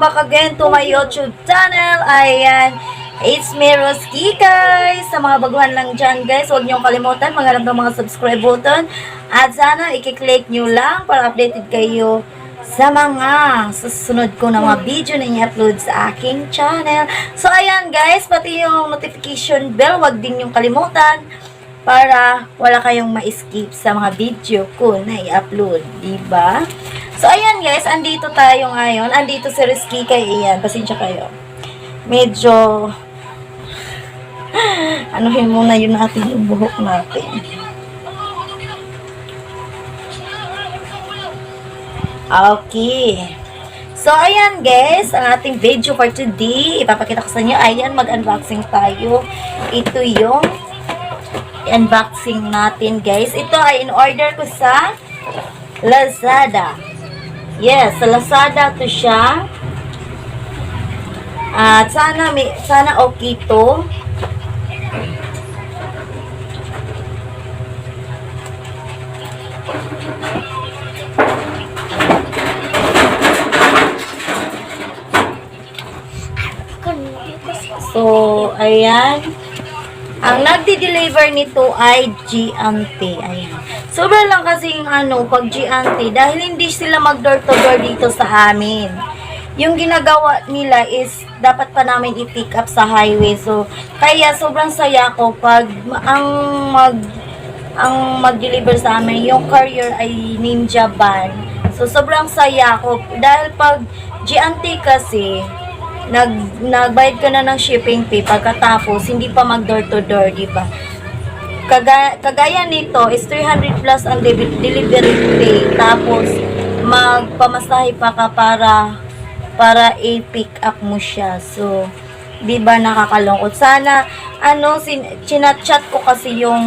back again to my YouTube channel. Ayan. It's me, Roski, guys. Sa mga baguhan lang dyan, guys, huwag niyong kalimutan maghanap ng mga subscribe button. At sana, i-click niyo lang para updated kayo sa mga susunod ko na mga video na i-upload sa aking channel. So, ayan, guys, pati yung notification bell, huwag din yung kalimutan para wala kayong ma-skip sa mga video ko na i-upload, diba? So, ayan guys, andito tayo ngayon. Andito si Rizky kay Ian. Pasensya kayo. Medyo, anuhin muna yun natin yung buhok natin. Okay. So, ayan guys, ang ating video for today. Ipapakita ko sa inyo. Ayan, mag-unboxing tayo. Ito yung unboxing natin guys. Ito ay in-order ko sa Lazada. Yes, sa Lazada to siya. At sana may sana okay to. So, ayan. Ang nagdi-deliver nito ay Giante. Ayan. Sobra lang kasing ano, pag Giante, dahil hindi sila mag-door to door dito sa amin. Yung ginagawa nila is, dapat pa namin i-pick up sa highway. So, kaya sobrang saya ko pag ang mag ang mag-deliver sa amin, yung courier ay Ninja Van. So, sobrang saya ko. Dahil pag Giante kasi, nag nagbayad ka na ng shipping fee pagkatapos hindi pa mag door to door, di ba? Kagaya, kagaya nito is 300 plus ang de- delivery fee tapos magpamasahe pa ka para para i-pick up mo siya. So, di ba nakakalungkot? Sana ano sin chinat-chat ko kasi yung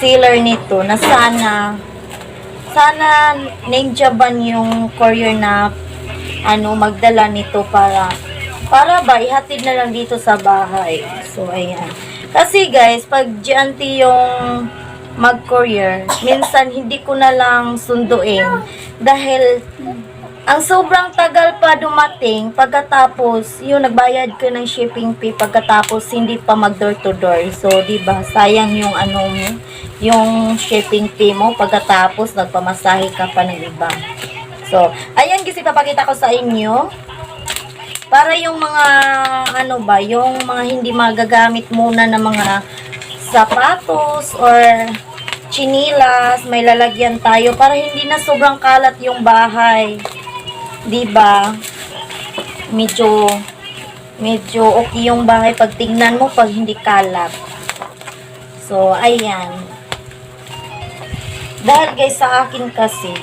seller nito na sana sana ninja ban yung courier na ano magdala nito para para ba ihatid na lang dito sa bahay. So ayan. Kasi guys, pag GNT yung mag-courier, minsan hindi ko na lang sunduin dahil ang sobrang tagal pa dumating pagkatapos yung nagbayad ka ng shipping fee pagkatapos hindi pa mag door to door. So, 'di ba? Sayang yung ano mo, yung shipping fee mo pagkatapos nagpamasahe ka pa ng iba. So, ayan kasi papakita ko sa inyo. Para yung mga, ano ba, yung mga hindi magagamit muna ng mga sapatos or chinilas, may lalagyan tayo para hindi na sobrang kalat yung bahay. 'Di ba? Medyo medyo okay yung bahay pag tingnan mo pag hindi kalat. So, ayan. Dahil guys sa akin kasi,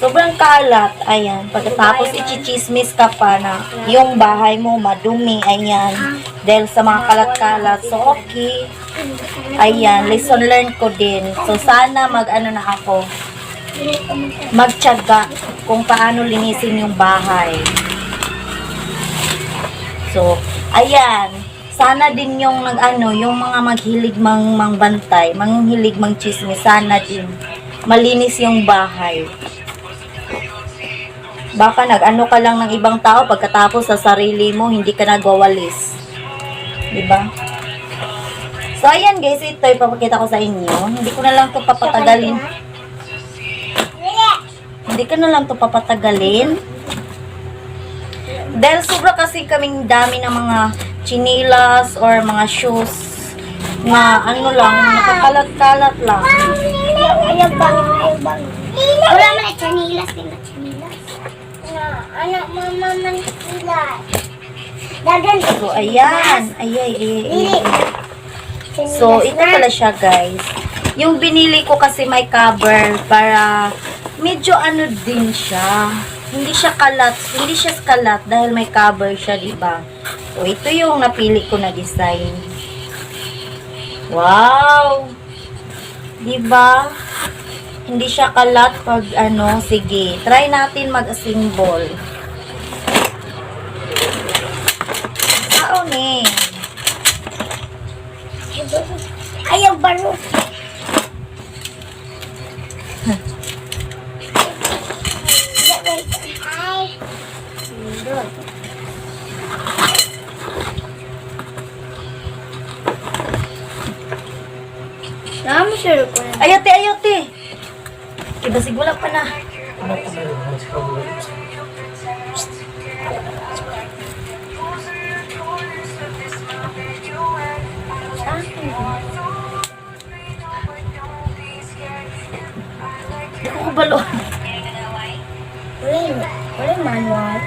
Sobrang kalat, ayan. Pagkatapos ichichismis ka pa na yung bahay mo madumi, ayan. Dahil sa mga kalat-kalat. So, okay. Ayan, lesson learned ko din. So, sana mag-ano na ako, magtyaga kung paano linisin yung bahay. So, ayan. Sana din yung nag-ano, yung mga maghilig mang mangbantay, manghilig mang chismis, sana din malinis yung bahay. Baka nag-ano ka lang ng ibang tao pagkatapos sa sarili mo, hindi ka nagwawalis. 'Di ba? So, ayan guys, ito ipapakita ko sa inyo. Hindi ko na lang to papatagalin. Hindi ko na lang to papatagalin. Dahil sobra kasi kaming dami ng mga chinilas or mga shoes na ano lang, nakakalat-kalat lang. Ayaw bang, ayaw bang. Wala man na chanilas, di na chanilas. Na, anak mama man sila. Dagan. So, ayan. Ay, ay, ay, ay. Dili. So, ito pala siya, guys. Yung binili ko kasi may cover para medyo ano din siya. Hindi siya kalat. Hindi siya kalat dahil may cover siya, di ba? So, ito yung napili ko na design. Wow! Di ba? Hindi siya kalat pag ano, sige. Try natin mag-assemble. Saon eh. Ayaw baro. Ayote, ayote basig wala pa na. Hindi ko kubalo. Wala yung, wala yung manual.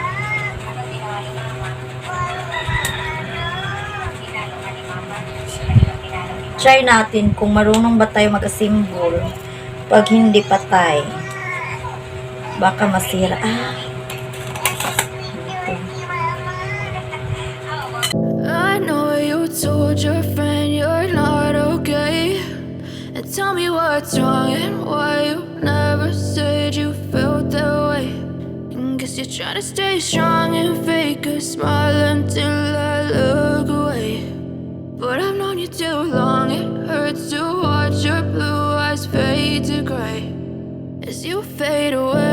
Try natin kung marunong ba tayo mag-assemble. Pag hindi patay, baka masira. Ah, I know you told your friend you're not okay. And tell me what's wrong and why you never said you felt that way. And guess you're trying to stay strong and fake a smile until I look away. But I've known you too long, you fade away.